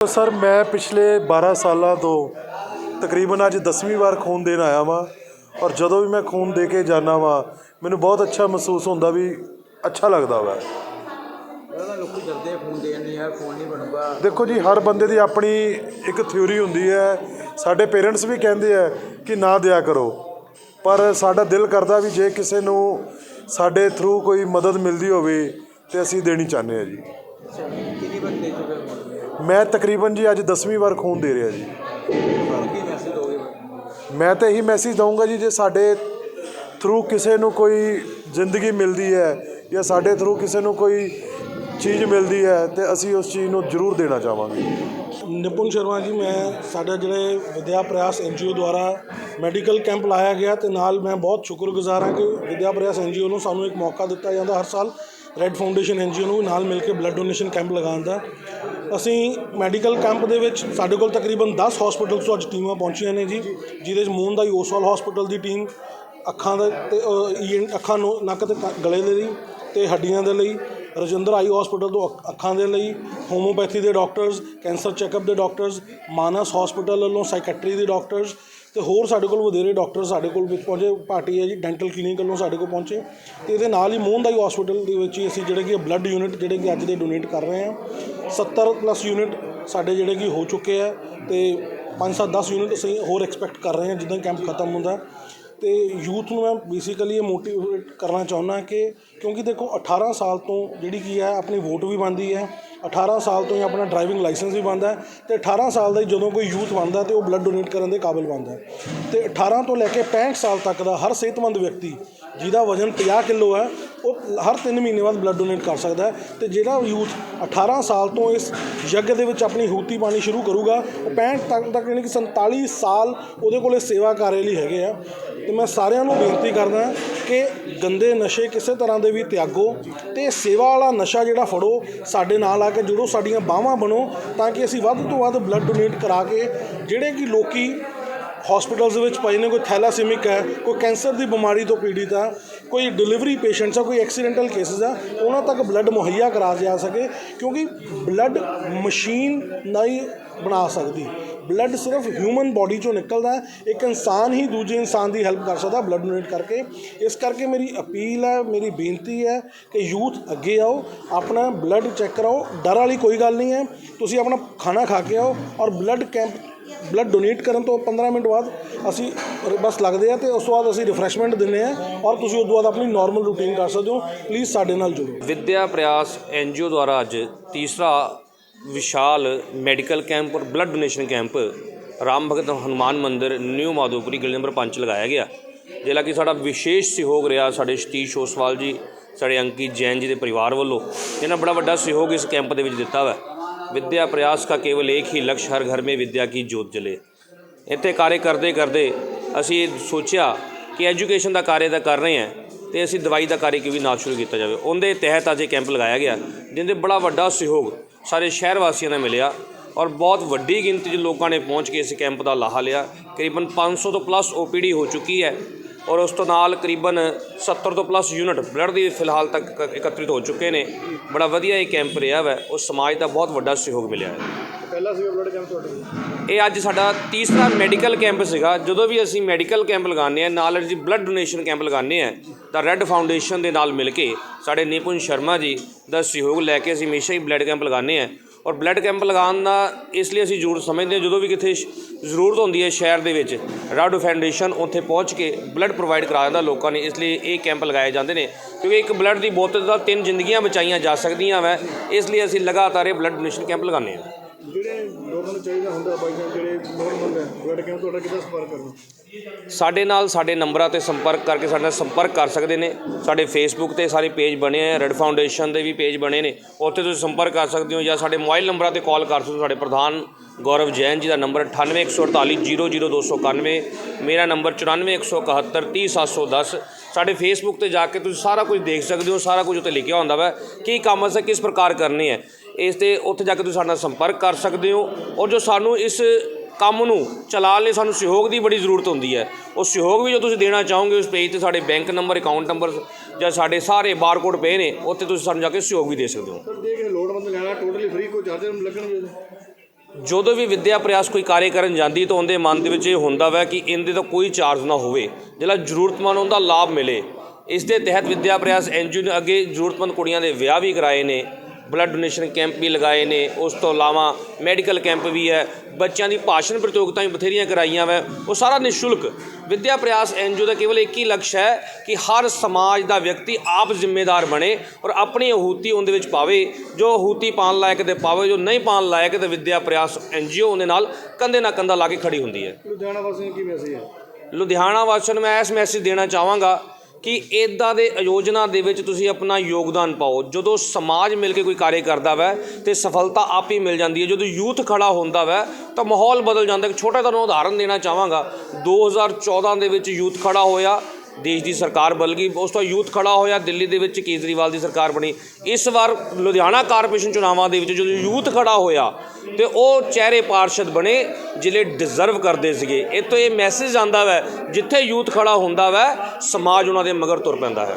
Sir ਮੈਂ ਪਿਛਲੇ 12 ਸਾਲਾਂ ਤੋਂ ਤਕਰੀਬਨ ਅੱਜ 10ਵੀਂ ਵਾਰ ਖੂਨ ਦੇਣ ਆਇਆ ਵਾਂ ਔਰ ਜਦੋਂ ਵੀ ਮੈਂ ਖੂਨ ਦੇ ਕੇ ਜਾਂਦਾ ਵਾਂ ਮੈਨੂੰ ਬਹੁਤ ਅੱਛਾ ਮਹਿਸੂਸ ਹੁੰਦਾ ਵੀ ਅੱਛਾ ਲੱਗਦਾ ਵਾ। ਉਹਦਾ ਲੋਕੀ ਡਰਦੇ ਆ ਫੋਨ ਦੇਣ ਨਹੀਂ ਯਾਰ ਫੋਨ ਨਹੀਂ ਬਣੂਗਾ। ਦੇਖੋ ਜੀ ਹਰ ਬੰਦੇ ਦੀ ਆਪਣੀ ਇੱਕ ਥਿਊਰੀ ਹੁੰਦੀ ਹੈ। ਸਾਡੇ ਪੇਰੈਂਟਸ ਵੀ ਕਹਿੰਦੇ ਆ ਕਿ ਨਾ ਦਿਆ ਕਰੋ। ਪਰ ਸਾਡਾ ਦਿਲ ਕਰਦਾ ਵੀ ਜੇ ਕਿਸੇ ਨੂੰ ਸਾਡੇ ਥਰੂ ਕੋਈ ਮਦਦ ਮਿਲਦੀ ਹੋਵੇ ਤੇ ਅਸੀਂ ਦੇਣੀ ਚਾਹੁੰਦੇ ਆ ਜੀ ਅੱਛਾ ਕਿੰਨੀ ਵਾਰ ਦੇ ਚੁੱਕੇ ਹੋ ਫੋਨ ਮੈਂ ਤਕਰੀਬਨ ਜੀ ਅੱਜ 10ਵੀਂ ਵਾਰ ਖੂਨ ਦੇ ਰਿਹਾ ਜੀ। ਕੀ ਮੈਸੇਜ ਦੋਗੇ ਮੈਂ ਤਾਂ ਇਹੀ ਮੈਸੇਜ ਦਊਂਗਾ ਜੀ, ਜੇ ਸਾਡੇ ਥਰੂ ਕਿਸੇ ਨੂੰ ਕੋਈ ਜ਼ਿੰਦਗੀ ਮਿਲਦੀ ਹੈ ਜਾਂ ਸਾਡੇ ਥਰੂ ਕਿਸੇ ਨੂੰ ਕੋਈ ਚੀਜ਼ ਮਿਲਦੀ ਹੈ, ਤੇ ਅਸੀਂ ਉਸ ਚੀਜ਼ ਨੂੰ ਜ਼ਰੂਰ ਦੇਣਾ ਚਾਹਾਂਗੇ। ਨਿਪੁੰਨ ਸ਼ਰਮਾ ਜੀ, ਮੈਂ ਸਾਡੇ ਜਿਹੜੇ ਵਿਦਿਆ ਪ੍ਰਯਾਸ ਐਨਜੀਓ ਦੁਆਰਾ ਮੈਡੀਕਲ ਕੈਂਪ ਲਾਇਆ ਗਿਆ ਤੇ ਨਾਲ ਮੈਂ ਬਹੁਤ ਸ਼ੁਕਰਗੁਜ਼ਾਰ ਹਾਂ ਕਿ ਵਿਦਿਆ ਪ੍ਰਯਾਸ ਐਨਜੀਓ ਨੂੰ ਸਾਨੂੰ ਇੱਕ ਮੌਕਾ ਦਿੱਤਾ ਜਾਂਦਾ ਹਰ ਸਾਲ। ਰੈੱਡ ਫਾਊਂਡੇਸ਼ਨ ਐਨਜੀਓ ਨੂੰ ਨਾਲ ਮਿਲ ਕੇ ਬਲੱਡ ਡੋਨੇਸ਼ਨ ਕੈਂਪ ਲਗਾਉਣ ਦਾ। ਅਸੀਂ ਮੈਡੀਕਲ ਕੈਂਪ ਦੇ ਵਿੱਚ ਸਾਡੇ ਕੋਲ ਤਕਰੀਬਨ 10 ਹਸਪੀਟਲਸ ਤੋਂ ਅੱਜ ਟੀਮਾਂ ਪਹੁੰਚੀਆਂ ਨੇ ਜੀ ਜਿਹਦੇ ਵਿੱਚ ਮੂਨ ਦਾ ਓਸਵਾਲ ਹਸਪੀਟਲ ਦੀ ਟੀਮ ਅੱਖਾਂ ਦੇ ਤੇ ਅ, ਅੱਖਾਂ ਨੂੰ ਨੱਕ ਤੇ ਗਲੇ ਦੇ ਲਈ ਤੇ ਹੱਡੀਆਂ ਦੇ ਲਈ ਰਜਿੰਦਰ ਆਈ ਹਸਪੀਟਲ ਤੋਂ ਅੱਖਾਂ ਦੇ ਲਈ ਹੋਮੋਪੈਥੀ ਦੇ ਡਾਕਟਰਸ ਕੈਂਸਰ ਚੈੱਕਅਪ ਦੇ ਡਾਕਟਰਸ ਮਾਨਸ ਹਸਪੀਟਲ ਵੱਲੋਂ ਸਾਈਕੈਟਰੀ ਦੇ ਡਾਕਟਰਸ ਤੇ ਹੋਰ ਸਾਡੇ ਕੋਲ ਵਧੇਰੇ ਡਾਕਟਰ ਸਾਡੇ ਕੋਲ ਵਿੱਚ ਪਹੁੰਚੇ ਭਾਟੀ ਹੈ ਜੀ ਡੈਂਟਲ ਕਲੀਨਿਕ ਵੱਲੋਂ ਸਾਡੇ ਕੋਲ ਪਹੁੰਚੇ। ਤੇ ਇਹਦੇ ਨਾਲ ਹੀ ਮੋਹਨਦਾਈ ਹਸਪੀਟਲ ਦੇ ਵਿੱਚ ਹੀ ਅਸੀਂ ਜਿਹੜੇ ਕਿ ਬਲੱਡ ਯੂਨਿਟ ਜਿਹੜੇ ਕਿ ਅੱਜ ਦੇ ਡੋਨੇਟ ਕਰ ਰਹੇ ਹਾਂ। 70 ਪਲੱਸ ਯੂਨਿਟ ਸਾਡੇ ਜਿਹੜੇ ਕਿ ਹੋ ਚੁੱਕੇ ਆ ਤੇ 5-7 10 ਯੂਨਿਟ ਅਸੀਂ ਹੋਰ ਐਕਸਪੈਕਟ ਕਰ ਰਹੇ ਹਾਂ ਜਿੱਦਾਂ ਕੈਂਪ ਖਤਮ ਹੁੰਦਾ। ਤੇ ਯੂਥ ਨੂੰ ਮੈਂ ਬੇਸਿਕਲੀ ਇਹ ਮੋਟੀਵੇਟ ਕਰਨਾ ਚਾਹੁੰਦਾ ਕਿ ਕਿਉਂਕਿ ਦੇਖੋ 18 ਸਾਲ ਤੋਂ ਜਿਹੜੀ ਕੀ ਹੈ, ਆਪਣੀ ਵੋਟ ਵੀ ਬਣਦੀ ਹੈ। 18 ਸਾਲ ਤੋਂ ਹੀ ਆਪਣਾ ਡਰਾਈਵਿੰਗ ਲਾਇਸੈਂਸ ਵੀ ਬਣਦਾ ਹੈ ਤੇ 18 ਸਾਲ ਦਾ ਹੀ ਜਦੋਂ ਕੋਈ ਯੂਥ ਬਣਦਾ ਤੇ ਉਹ ਬਲੱਡ ਡੋਨੇਟ ਕਰਨ ਦੇ ਕਾਬਿਲ ਬਣਦਾ ਹੈ। ਤੇ 18 ਤੋਂ ਲੈ ਕੇ 65 ਸਾਲ ਤੱਕ ਦਾ ਹਰ ਸਿਹਤਮੰਦ ਵਿਅਕਤੀ ਜਿਹਦਾ ਵਜ਼ਨ 50 ਕਿਲੋ ਹੈ, ਉਹ ਹਰ 3 ਮਹੀਨੇ ਬਾਅਦ ਬਲੱਡ ਡੋਨੇਟ ਕਰ ਸਕਦਾ ਹੈ ਤੇ ਜਿਹੜਾ ਯੂਥ 18 ਸਾਲ ਤੋਂ ਇਸ ਯੱਗ ਦੇ ਵਿੱਚ ਆਪਣੀ ਹੂਤੀ ਪਾਣੀ ਸ਼ੁਰੂ ਕਰੂਗਾ, ਉਹ 65 ਤੱਕ ਤੱਕ ਯਾਨੀ ਕਿ 47 ਸਾਲ ਉਹਦੇ ਕੋਲੇ ਸੇਵਾ ਕਾਰਜ ਲਈ ਹੈਗੇ ਆ। ਤੇ ਮੈਂ ਸਾਰਿਆਂ ਨੂੰ ਬੇਨਤੀ ਕਰਦਾ ਕਿ ਗੰਦੇ ਨਸ਼ੇ ਕਿਸੇ ਤਰ੍ਹਾਂ ਦੇ ਵੀ ਤਿਆਗੋ ਤੇ ਸੇਵਾ ਵਾਲਾ ਨਸ਼ਾ ਜਿਹੜਾ ਫੜੋ, ਸਾਡੇ ਨਾਲ ਆ ਕੇ ਜੁੜੋ, ਸਾਡੀਆਂ ਬਾਹਾਂ ਬਣੋ ਤਾਂ ਕਿ ਅਸੀਂ ਵੱਧ ਤੋਂ ਵੱਧ ਬਲੱਡ ਡੋਨੇਟ ਕਰਾ ਕੇ ਜਿਹੜੇ ਕਿ ਲੋਕੀ ਹਸਪੀਟਲਸ ਵਿੱਚ ਪਏ ਨੇ ਕੋਈ ਥੈਲਾਸੀਮਿਕ ਹੈ, ਕੋਈ ਕੈਂਸਰ ਦੀ ਬਿਮਾਰੀ ਤੋਂ ਪੀੜਿਤ ਆ ਕੋਈ ਡਿਲੀਵਰੀ ਪੇਸ਼ੈਂਟਸ ਆ ਕੋਈ ਐਕਸੀਡੈਂਟਲ ਕੇਸਿਸ ਆ ਉਹਨਾਂ ਤੱਕ ਬਲੱਡ ਮੁਹੱਈਆ ਕਰਾ ਜਾ ਸਕੇ ਕਿਉਂਕਿ ਬਲੱਡ ਮਸ਼ੀਨ ਨਹੀਂ ਬਣਾ ਸਕਦੀ। ਬਲੱਡ ਸਿਰਫ ਹਿਊਮਨ ਬਾਡੀ ਚੋਂ ਨਿਕਲਦਾ ਹੈ, ਇੱਕ ਇਨਸਾਨ ਹੀ ਦੂਜੇ ਇਨਸਾਨ ਦੀ ਹੈਲਪ ਕਰ ਸਕਦਾ ਬਲੱਡ ਡੋਨੇਟ ਕਰਕੇ। ਇਸ ਕਰਕੇ ਮੇਰੀ ਅਪੀਲ ਹੈ, ਮੇਰੀ ਬੇਨਤੀ ਹੈ ਕਿ ਯੂਥ ਅੱਗੇ ਆਓ, ਆਪਣਾ ਬਲੱਡ ਚੈੱਕ ਕਰਾਓ, ਡਰ ਵਾਲੀ ਕੋਈ ਗੱਲ ਨਹੀਂ ਹੈ। ਤੁਸੀਂ ਆਪਣਾ ਖਾਣਾ ਖਾ ਕੇ ਆਓ ਔਰ ਬਲੱਡ ਕੈਂਪ ਬਲੱਡ ਡੋਨੇਟ ਕਰਨ ਤੋਂ 15 ਮਿੰਟ ਬਾਅਦ ਅਸੀਂ ਬਸ ਲੱਗਦੇ ਆ ਤੇ ਉਸ ਤੋਂ ਬਾਅਦ ਅਸੀਂ ਰਿਫਰੈਸ਼ਮੈਂਟ ਦਿੰਦੇ ਆ ਔਰ ਤੁਸੀਂ ਉਸ ਤੋਂ ਬਾਅਦ ਆਪਣੀ ਨਾਰਮਲ ਰੂਟੀਨ ਕਰ ਸਕਦੇ ਹੋ। ਪਲੀਜ਼ ਸਾਡੇ ਨਾਲ ਜੁੜੋ। ਵਿਦਿਆ ਪ੍ਰਯਾਸ ਐਨਜੀਓ ਦੁਆਰਾ ਅੱਜ ਤੀਸਰਾ ਵਿਸ਼ਾਲ ਮੈਡੀਕਲ ਕੈਂਪ ਔਰ blood donation camp Ram Bhagat Hanuman Mandir new Madhopuri ਗਲੀ ਨੰਬਰ 5 ਲਗਾਇਆ ਗਿਆ। ਜਿਹੜਾ ਕਿ ਸਾਡਾ ਵਿਸ਼ੇਸ਼ ਸਹਿਯੋਗ ਰਿਹਾ ਸਾਡੇ ਸਤੀਸ਼ ਓਸਵਾਲ ਜੀ, ਸਾਡੇ ਅੰਕਿਤ ਜੈਨ ਜੀ ਦੇ ਪਰਿਵਾਰ ਵੱਲੋਂ। ਇਹਨਾਂ ਬੜਾ ਵੱਡਾ ਸਹਿਯੋਗ ਇਸ ਕੈਂਪ ਦੇ ਵਿੱਚ ਦਿੱਤਾ ਵਾ। ਵਿਦਿਆ ਪ੍ਰਯਾਸ ਦਾ ਕੇਵਲ ਇੱਕ ਹੀ ਲਕਸ਼ ਹਰ ਘਰ ਮੇ ਵਿਦਿਆ ਕੀ ਜੋਤ ਜਲੇ ਇੱਥੇ ਕਾਰਜ ਕਰਦੇ ਕਰਦੇ ਅਸੀਂ ਸੋਚਿਆ ਕਿ ਐਜੂਕੇਸ਼ਨ ਦਾ ਕਾਰਜ ਤਾਂ ਕਰ ਰਹੇ ਹਾਂ ਤੇ ਅਸੀਂ ਦਵਾਈ ਦਾ ਕਾਰਜ ਕਿਉਂ ਵੀ ਨਾਲ ਸ਼ੁਰੂ ਕੀਤਾ ਜਾਵੇ ਉਹਦੇ ਤਹਿਤ ਅੱਜ ਇਹ ਕੈਂਪ ਲਗਾਇਆ ਗਿਆ ਜਿਹਦੇ ਬੜਾ ਵੱਡਾ ਸਹਿਯੋਗ ਸਾਰੇ ਸ਼ਹਿਰ ਵਾਸੀਆਂ ਦਾ ਮਿਲਿਆ ਔਰ ਬਹੁਤ ਵੱਡੀ ਗਿਣਤੀ 'ਚ ਲੋਕਾਂ ਨੇ ਪਹੁੰਚ ਕੇ ਇਸ ਕੈਂਪ ਦਾ ਲਾਹਾ ਲਿਆ ਕਰੀਬਨ 500 ਤੋਂ ਪਲੱਸ ਓਪੀਡੀ ਹੋ ਚੁੱਕੀ ਹੈ ਔਰ ਉਸ ਤੋਂ ਨਾਲ ਕਰੀਬਨ 70 ਤੋਂ ਪਲੱਸ ਯੂਨਿਟ ਬਲੱਡ ਦੀ ਫਿਲਹਾਲ ਤੱਕ ਇਕੱਤਰਿਤ ਹੋ ਚੁੱਕੇ ਨੇ। ਬੜਾ ਵਧੀਆ ਇਹ ਕੈਂਪ ਰਿਹਾ ਵੈ। ਉਹ ਸਮਾਜ ਦਾ ਬਹੁਤ ਵੱਡਾ ਸਹਿਯੋਗ ਮਿਲਿਆ ਹੈ। ਪਹਿਲਾ ਸੀ ਬਲੱਡ ਕੈਂਪ ਤੁਹਾਡੇ ਇਹ ਅੱਜ ਸਾਡਾ ਤੀਸਰਾ ਮੈਡੀਕਲ ਕੈਂਪ ਸੀਗਾ। ਜਦੋਂ ਵੀ ਅਸੀਂ ਮੈਡੀਕਲ ਕੈਂਪ ਲਗਾਉਂਦੇ ਆ ਨਾਲ ਅਸੀਂ ਬਲੱਡ ਡੋਨੇਸ਼ਨ ਕੈਂਪ ਲਗਾਉਂਦੇ ਆ ਤਾਂ ਰੈੱਡ ਫਾਊਂਡੇਸ਼ਨ ਦੇ ਨਾਲ ਮਿਲ ਕੇ ਸਾਡੇ ਨਿਪੁੰਨ ਸ਼ਰਮਾ ਜੀ ਦਾ ਸਹਿਯੋਗ ਲੈ ਕੇ ਅਸੀਂ ਹਮੇਸ਼ਾ ਹੀ ਬਲੱਡ ਕੈਂਪ ਲਗਾਉਂਦੇ ਆ ਔਰ ਬਲੱਡ ਕੈਂਪ ਲਗਾਉਣ ਦਾ ਇਸ ਲਈ ਅਸੀਂ ਜ਼ਰੂਰ ਸਮਝਦੇ ਹਾਂ, ਜਦੋਂ ਵੀ ਕਿਤੇ ਸ਼- ਜ਼ਰੂਰਤ ਹੁੰਦੀ ਹੈ ਸ਼ਹਿਰ ਦੇ ਵਿੱਚ, ਰੈੱਡ ਫਾਊਂਡੇਸ਼ਨ ਉੱਥੇ ਪਹੁੰਚ ਕੇ ਬਲੱਡ ਪ੍ਰੋਵਾਈਡ ਕਰਾ ਦਿੰਦਾ ਲੋਕਾਂ ਨੇ, ਇਸ ਲਈ ਇਹ ਕੈਂਪ ਲਗਾਏ ਜਾਂਦੇ ਨੇ, ਕਿਉਂਕਿ ਇੱਕ ਬਲੱਡ ਦੀ ਬੋਤਲ ਦਾ ਤਿੰਨ ਜ਼ਿੰਦਗੀਆਂ ਬਚਾਈਆਂ ਜਾ ਸਕਦੀਆਂ ਵੈ, ਇਸ ਲਈ ਅਸੀਂ ਲਗਾਤਾਰ ਇਹ ਬਲੱਡ ਡੋਨੇਸ਼ਨ ਕੈਂਪ ਲਗਾਉਂਦੇ ਹਾਂ। ਜਿਹੜੇ ਲੋਕਾਂ ਨੂੰ ਚਾਹੀਦਾ ਹੁੰਦਾ ਬਾਈ ਜਿਹੜੇ ਨੋਰਮਲ ਹੈ ਬਲੱਡ ਕੈਂਪ ਤੁਹਾਡਾ ਕਿੱਦਾਂ ਸੰਪਰਕ ਕਰਨਾ? ਸਾਡੇ ਨਾਲ ਸਾਡੇ ਨੰਬਰਾਂ ਤੇ ਸੰਪਰਕ ਕਰਕੇ ਸਾਡੇ ਨਾਲ ਸੰਪਰਕ ਕਰ ਸਕਦੇ ਨੇ। ਸਾਡੇ ਫੇਸਬੁੱਕ ਤੇ ਸਾਰੇ ਪੇਜ ਬਣੇ ਆ ਰੈੱਡ ਫਾਊਂਡੇਸ਼ਨ ਦੇ ਵੀ ਪੇਜ ਬਣੇ ਨੇ। ਉੱਥੇ ਤੁਸੀਂ ਸੰਪਰਕ ਕਰ ਸਕਦੇ ਹੋ ਜਾਂ ਸਾਡੇ ਮੋਬਾਈਲ ਨੰਬਰਾਂ ਤੇ ਕਾਲ ਕਰ ਸਕਦੇ ਹੋ ਸਾਡੇ ਪ੍ਰਧਾਨ ਗੌਰਵ ਜੈਨ ਜੀ ਦਾ ਨੰਬਰ 9814800791 ਮੇਰਾ ਨੰਬਰ 9417130710 ਸਾਡੇ ਫੇਸਬੁੱਕ ਤੇ ਜਾ ਕੇ ਤੁਸੀਂ ਸਾਰਾ ਕੁਝ ਦੇਖ ਸਕਦੇ ਹੋ, ਸਾਰਾ ਕੁਝ ਉੱਤੇ ਲਿਖਿਆ ਹੁੰਦਾ ਵਾ। ਕੀ ਕੰਮ ਅਸੀਂ ਕਿਸ ਪ੍ਰਕਾਰ ਕਰਨੇ ਆ ਇਸ ਤੇ ਉੱਥੇ ਜਾ ਕੇ ਤੁਸੀਂ ਸਾਡੇ ਨਾਲ ਸੰਪਰਕ ਕਰ ਸਕਦੇ ਹੋ ਔਰ ਜੋ ਸਾਨੂੰ ਇਸ ਕੰਮ ਨੂੰ ਚਲਾਉਣ ਲਈ ਸਾਨੂੰ ਸਹਿਯੋਗ ਦੀ ਬੜੀ ਜ਼ਰੂਰਤ ਹੁੰਦੀ ਹੈ। ਉਹ ਸਹਿਯੋਗ ਵੀ ਜੋ ਤੁਸੀਂ ਦੇਣਾ ਚਾਹੋਗੇ ਉਸ ਪੇਜ ਤੇ ਸਾਡੇ ਬੈਂਕ ਨੰਬਰ ਅਕਾਊਂਟ ਨੰਬਰ ਜਾਂ ਸਾਡੇ ਸਾਰੇ ਬਾਰਕੋਡ ਪਏ ਨੇ ਉੱਥੇ ਤੁਸੀਂ ਸਾਨੂੰ ਜਾ ਕੇ ਸਹਿਯੋਗ ਵੀ ਦੇ ਸਕਦੇ ਹੋ। ਸਰ ਕਿਸੇ ਲੋੜਵੰਦ ਲੈਣਾ ਟੋਟਲੀ ਫ੍ਰੀ ਕੋਈ ਚਾਰਜਰ ਲੱਗਣਗੇ ਜਦੋਂ ਵੀ ਵਿਦਿਆ ਪ੍ਰਯਾਸ ਕੋਈ ਕਾਰਜ ਕਰਨ ਜਾਂਦੀ ਤਾਂ ਉਹਦੇ ਮਨ ਦੇ ਵਿੱਚ ਇਹ ਹੁੰਦਾ ਵੈ ਕਿ ਇਹਦੇ ਤੋਂ ਕੋਈ ਚਾਰਜ ਨਾ ਹੋਵੇ ਜਿਹੜਾ ਜ਼ਰੂਰਤਮੰਦ ਉਹਦਾ ਲਾਭ ਮਿਲੇ। ਇਸ ਦੇ ਤਹਿਤ ਵਿਦਿਆ ਪ੍ਰਯਾਸ ਐਨਜੀਓ ਨੇ ਅੱਗੇ ਜ਼ਰੂਰਤਮੰਦ ਕੁੜੀਆਂ ਦੇ ਵਿਆਹ ਵੀ ਕਰਾਏ ਨੇ। ਬਲੱਡ ਡੋਨੇਸ਼ਨ ਕੈਂਪ ਵੀ ਲਗਾਏ ਨੇ। ਉਸ ਤੋਂ ਇਲਾਵਾ ਮੈਡੀਕਲ ਕੈਂਪ ਵੀ ਹੈ। ਬੱਚਿਆਂ ਦੀ ਭਾਸ਼ਣ ਪ੍ਰਤੀਯੋਗਤਾਵਾਂ ਵੀ ਬਥੇਰੀਆਂ ਕਰਾਈਆਂ ਵੈ। ਉਹ ਸਾਰਾ ਨਿਸ਼ੁਲਕ ਵਿਦਿਆ ਪ੍ਰਯਾਸ ਐਨਜੀਓ ਦਾ ਕੇਵਲ ਇੱਕ ਹੀ ਲਕਸ਼ ਹੈ ਕਿ ਹਰ ਸਮਾਜ ਦਾ ਵਿਅਕਤੀ ਆਪ ਜ਼ਿੰਮੇਦਾਰ ਬਣੇ ਔਰ ਆਪਣੀ ਅਹੂਤੀ ਉਹਦੇ ਵਿੱਚ ਪਾਵੇ। ਜੋ ਅਹੂਤੀ ਪਾਉਣ ਲਾਇਕ ਤੇ ਪਾਵੇ ਜੋ ਨਹੀਂ ਪਾਉਣ ਲਾਇਕ ਤੇ ਵਿਦਿਆ ਪ੍ਰਯਾਸ ਐਨਜੀਓ ਉਹਦੇ ਨਾਲ ਕੰਧੇ ਨਾਲ ਕੰਧਾ ਲਾ ਕੇ ਖੜੀ ਹੁੰਦੀ ਹੈ। ਲੁਧਿਆਣਾ ਵਾਸੀਆਂ ਕੀ ਮੈਸੇਜ ਹੈ? ਲੁਧਿਆਣਾ ਵਾਸੀਆਂ ਨੂੰ ਮੈਂ ਇਸ ਮੈਸੇਜ ਦੇਣਾ ਚਾਹਾਂਗਾ ਕਿ ਇਦਾਂ ਦੇ ਆਯੋਜਨਾ ਦੇ ਵਿੱਚ ਤੁਸੀਂ ਆਪਣਾ ਯੋਗਦਾਨ ਪਾਓ। ਜਦੋਂ ਸਮਾਜ ਮਿਲ ਕੇ ਕੋਈ ਕਾਰਜ ਕਰਦਾ ਵੈ ਤੇ ਸਫਲਤਾ ਆਪ ਹੀ ਮਿਲ ਜਾਂਦੀ ਹੈ। ਜਦੋਂ ਯੂਥ ਖੜਾ ਹੁੰਦਾ ਵੈ ਤਾਂ ਮਾਹੌਲ ਬਦਲ ਜਾਂਦਾ। ਇੱਕ ਛੋਟਾ ਤੁਹਾਨੂੰ ਉਦਾਹਰਨ ਦੇਣਾ ਚਾਹਾਂਗਾ। 2014 ਦੇ ਵਿੱਚ ਯੂਥ ਖੜਾ ਹੋਇਆ। ਦੇਸ਼ ਦੀ ਸਰਕਾਰ ਬਦਲ ਉਸ ਤੋਂ ਯੂਥ ਖੜਾ ਹੋਇਆ, ਦਿੱਲੀ ਦੇ ਵਿੱਚ ਕੇਜਰੀਵਾਲ ਦੀ ਸਰਕਾਰ ਬਣੀ। ਇਸ ਵਾਰ ਲੁਧਿਆਣਾ ਕਾਰਪੋਰੇਸ਼ਨ ਚੁਣਾਵਾਂ ਦੇ ਵਿੱਚ ਜਦੋਂ ਯੂਥ ਖੜਾ ਹੋਇਆ, ਤੇ ਉਹ ਚਿਹਰੇ ਪਾਰਸ਼ਦ ਬਣੇ, ਜਿਹੜੇ ਡਿਜ਼ਰਵ ਕਰਦੇ ਸੀਗੇ। ਇਹ ਤੋਂ ਇਹ ਮੈਸੇਜ ਆਂਦਾ ਵੈ, ਜਿੱਥੇ ਯੂਥ ਖੜਾ ਹੁੰਦਾ ਵੈ, ਸਮਾਜ ਉਹਨਾਂ ਦੇ ਮਗਰ ਤੁਰ ਪੈਂਦਾ ਹੈ।